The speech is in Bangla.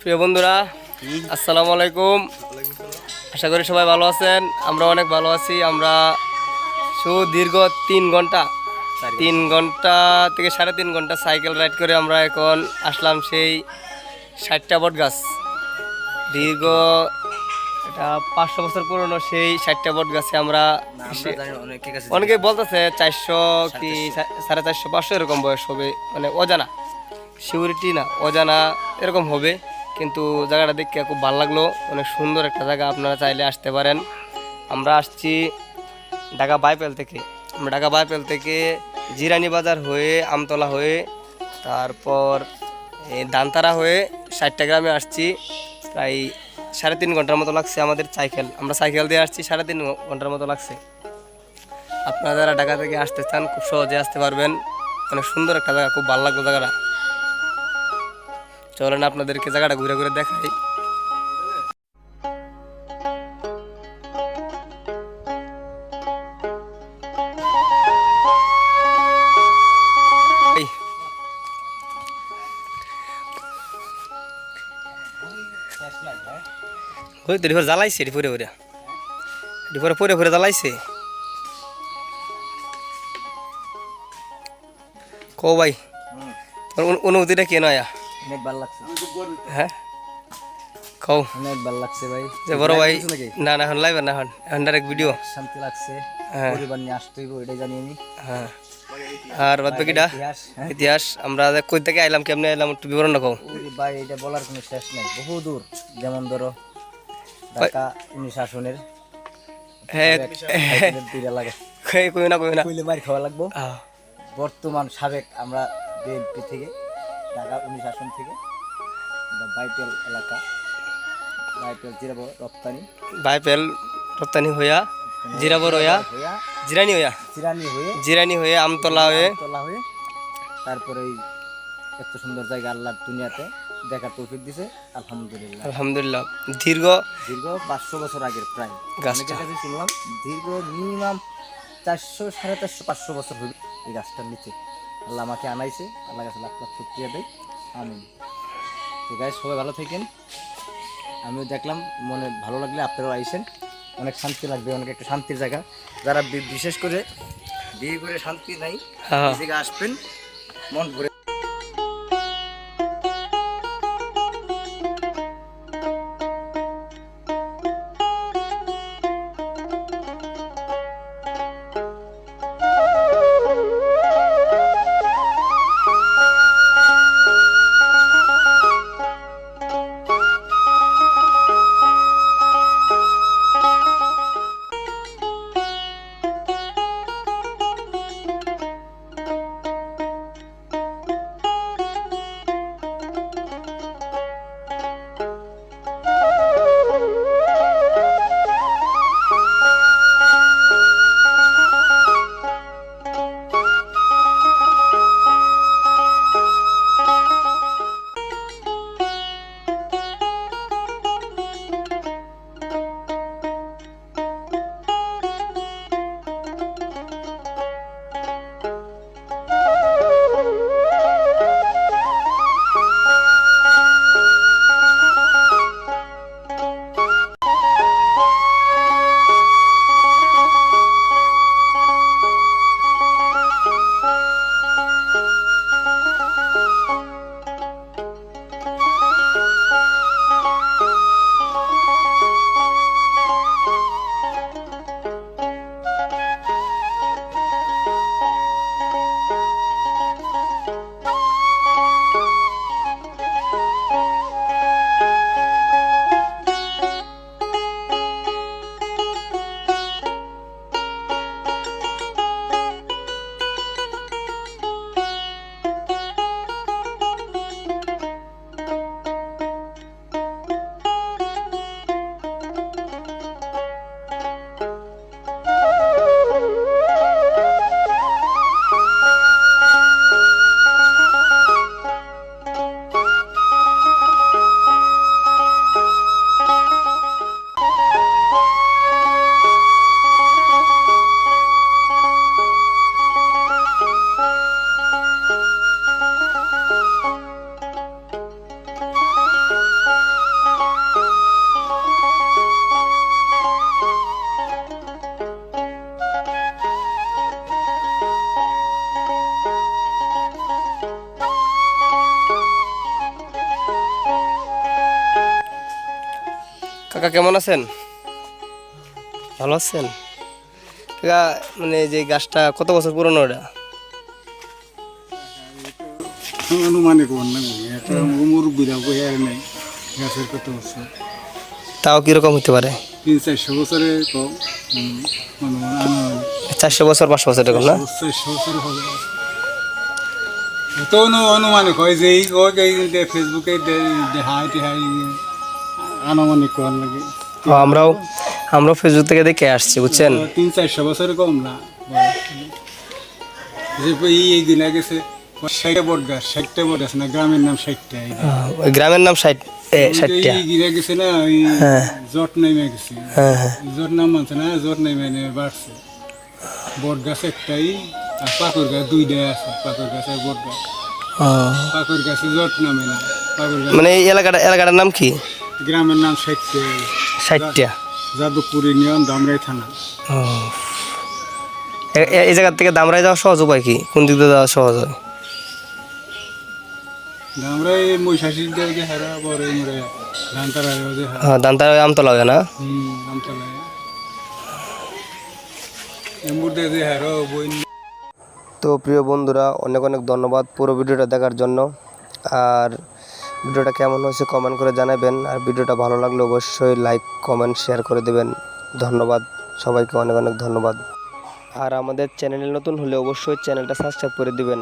প্রিয় বন্ধুরা আসসালামু আলাইকুম। আশা করি সবাই ভালো আছেন আমরা অনেক ভালো আছি। আমরা সুদীর্ঘ তিন ঘণ্টা তিন ঘণ্টা। থেকে সাড়ে তিন ঘণ্টা সাইকেল রাইড করে আমরা এখন আসলাম সেই ষাটটা বট গাছ। দীর্ঘ এটা পাঁচশো বছর পুরনো সেই ষাটটা বট গাছে আমরা অনেকে বলতেছে চারশো কি সাড়ে চারশো পাঁচশো এরকম বয়স হবে মানে অজানা। সিউরিটি না, অজানা এরকম হবে। কিন্তু জায়গাটা দেখতে খুব ভালো লাগল। অনেক সুন্দর একটা জায়গা, আপনারা চাইলে আসতে পারেন। আমরা আসছি ঢাকা বাইপেল থেকে। আমরা ঢাকা বাইপেল থেকে জিরানি বাজার হয়ে, আমতলা হয়ে, তারপর দানতারা হয়ে ষাটটা গ্রামে আসছি। প্রায় সাড়ে তিন ঘণ্টার মতো লাগছে আমাদের সাইকেল আমরা সাইকেল দিয়ে আসছি, সাড়ে তিন ঘণ্টার মতো লাগছে। আপনারা যারা ঢাকা থেকে আসতে চান, খুব সহজে আসতে পারবেন। অনেক সুন্দর একটা জায়গা, খুব ভালো লাগল জায়গাটা। চলেন আপনাদেরকে জায়গাটা ঘুরে ঘুরে দেখাই। ওই তো জ্বালাইছে এটি এটি পরে পরে পরে জ্বালাইছে। কো ভাই অনু- অনুভূতিটা কে নয়া? অনেক ভালো লাগছে। হ্যাঁ? কও। অনেক ভালো লাগছে ভাই। যে বড় ভাই না না এখন লাইভ না ডাইরেক্ট ভিডিও শান্তি লাগছে। হ্যাঁ। পরিবার নিয়ে জানি আমি। হ্যাঁ। আর বাদ বাকিটা ইতিহাস হ্যাঁ। আমরা কই থেকে আইলাম কেমনে আইলাম একটু বিবরণ কও ভাই এটা বলার কোনো শেষ নেই। বহু দূর। যেমন ধরো ঢাকা উনিশ আসনের। হ্যাঁ। লাগে। কই না কই না। কইলে মার খাওয়া লাগবো। বর্তমান সাবেক আমরা বিএনপি থেকে। ঢাকা উনিশ আসন থেকে বাইপেল এলাকা। বাইপেল জিরাবো রপ্তানি। বাইপেল রপ্তানি হইয়া জিরাবর রয়া জিরানি হইয়া। জিরানি হয়ে জিরানি হয়ে আমতলা হয়ে। তোলা হয়ে তারপরে এই এত সুন্দর জায়গা আল্লাহর দুনিয়াতে দেখার তৌফিক দিছে। আলহামদুলিল্লাহ। আলহামদুলিল্লাহ। দীর্ঘ দীর্ঘ পাঁচশো বছর আগের প্রায়। গাছটা। কাছে শুনলাম দীর্ঘ মিনিমাম চারশো সাড়ে চারশো পাঁচশো বছর হইবে এই গাছটার নিচে। আল্লাহ আমাকে আনাইছে। আল্লাহ কাছে লাখ লাখ শুক্রিয়া দেয় আমি তো আছে সবাই ভালো থাকেন। আমিও দেখলাম মনে ভালো লাগলে আপনারাও আইসেন। অনেক শান্তি লাগবে অনেক একটা শান্তির জায়গা। যারা বি- বিশেষ করে বিয়ে করে শান্তি নাই হ্যাঁ। আসবেন মন ভরে কাকা কেমন আছেন? ভালো আছেন? কাকা মানে যে গাছটা কত বছর পুরনো ওটা? অনুমানে কোন না এটা উমর বিরা বই আর নাই গাছের কত বছর। তাও কীরকম হতে পারে? তিন চারশো বছরে কম। চারশো বছর পাঁচশো বছর এরকম না? চারশো বছর হবে। তো অনুমানিক হয় যে এই যে ফেসবুকে দেখায় টেহাই আনুমানিক লাগে। আমরাও আমরাও ফেসবুক থেকে দেখে আসছি বুঝছেন? তিন চারশো বছরে কম না। যে এই দিন গেছে ষাটটা বট গাছ ষাটটা বট গাছ না গ্রামের নাম ষাটটা গ্রামের নাম ষাট ষাটটা। গেছে না ওই হ্যাঁ। জট নেমে গেছে। হ্যাঁ হ্যাঁ। জট নাম মানছে না জট নেমে নেমে বাড়ছে। বট গাছ একটাই আর পাকর গাছ দুইটাই আছে পাকর গাছ আর বট গাছ। ও, পাকর গাছে জট নামে না পাকর গাছ মানে এই এলাকাটা এলাকাটার নাম কি? গ্রামের নাম ষাটটা ষাটটা যাদবপুর ইউনিয়ন দামরাই থানা। এই জায়গার থেকে দামরাই যাওয়া সহজ উপায় কি? কোন দিক দিয়ে যাওয়া সহজ হয়? দামরাই দিয়ে হারা বড় মরে হ্যাঁ দান্তার আমতলা হয় না? হুম আমতলায় এমবুর দিয়ে হারা বই তো প্রিয় বন্ধুরা অনেক অনেক ধন্যবাদ পুরো ভিডিওটা দেখার জন্য। আর ভিডিওটা কেমন হয়েছে কমেন্ট করে জানাবেন। আর ভিডিওটা ভালো লাগলে অবশ্যই লাইক কমেন্ট শেয়ার করে দেবেন। ধন্যবাদ। সবাইকে অনেক অনেক ধন্যবাদ। আর আমাদের চ্যানেলে নতুন হলে অবশ্যই চ্যানেলটা সাবস্ক্রাইব করে দিবেন।